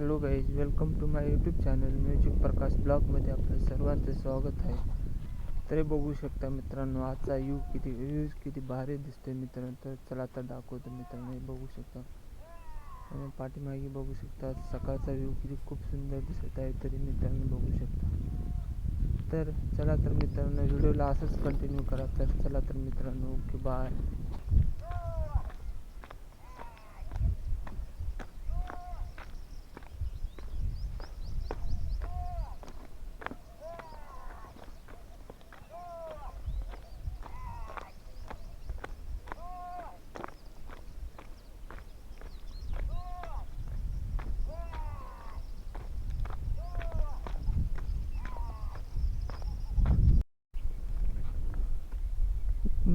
Hello guys welcome to my YouTube channel music Prakash ब्लॉगमध्ये आपलं सर्वांचं स्वागत आहे. तरी बघू शकता मित्रांनो आजचा यू किती व्ह्यूज किती भारी दिसतोय मित्रांनो. तर चला आता दाखवतो मित्रांनो हे बघू शकता. आणि पाठीमागे बघू शकता सकाळचा व्ह्यू किती खूप सुंदर दिसत आहे तरी मित्रांनो बघू शकता. तर चला तर मित्रांनो व्हिडिओला असंच कंटिन्यू करा. तर चला तर मित्रांनो ओके बाय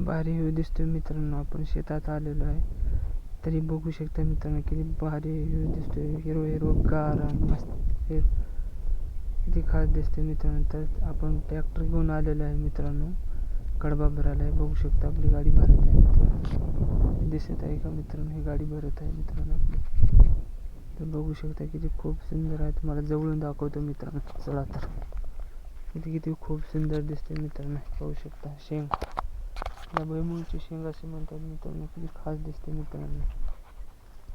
भारी व्ह्यू दिसतोय मित्रांनो. आपण शेतात आलेलो आहे. तरी बघू शकता मित्रांनो किती भारी व्ह्यू दिसतोय. हिरो हिरो गार आणि मस्त किती खास दिसते मित्रांनो. तर आपण ट्रॅक्टर घेऊन आलेलो आहे मित्रांनो. कडबा भरायला आहे. बघू शकता आपली गाडी भरत आहे मित्रांनो. दिसत आहे का मित्रांनो? ही गाडी भरत आहे मित्रांनो आपली. तर बघू शकता किती खूप सुंदर आहे. तुम्हाला जवळून दाखवतो मित्रांनो. चला तर. किती किती खूप सुंदर दिसते मित्रांनो. पाहू शकता. शेंग. या भुईमुगाची शेंग असे म्हणतात. मित्रांनो किती खास दिसते मित्रांनो.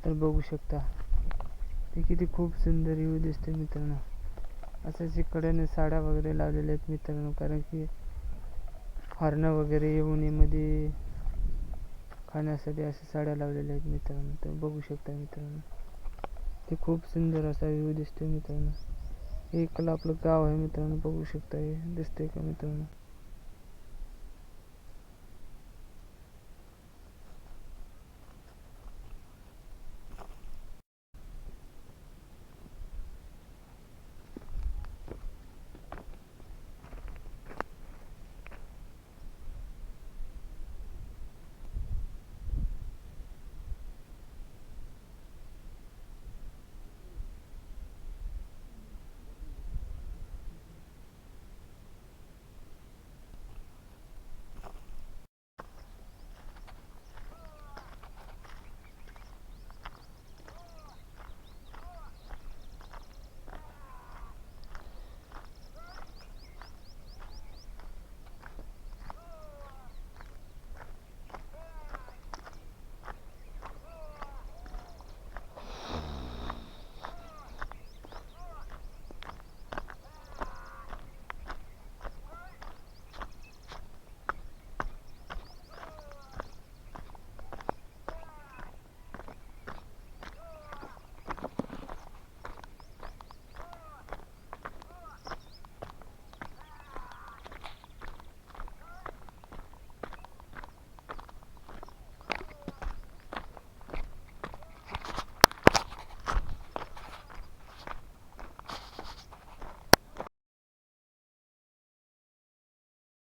तर बघू शकता. ते किती खूप सुंदर येऊ दिसते मित्रांनो. असंच कड्याने साड्या वगैरे लावलेल्या आहेत मित्रांनो. कारण की हरणं वगैरे येऊ नये मध्ये खाण्यासाठी अशा साड्या लावलेल्या आहेत मित्रांनो. तर बघू शकता मित्रांनो. ते खूप सुंदर असा व्ह्यू दिसतोय मित्रांनो. हे इकडलं आपलं गाव आहे मित्रांनो. बघू शकता हे. दिसतंय का मित्रांनो?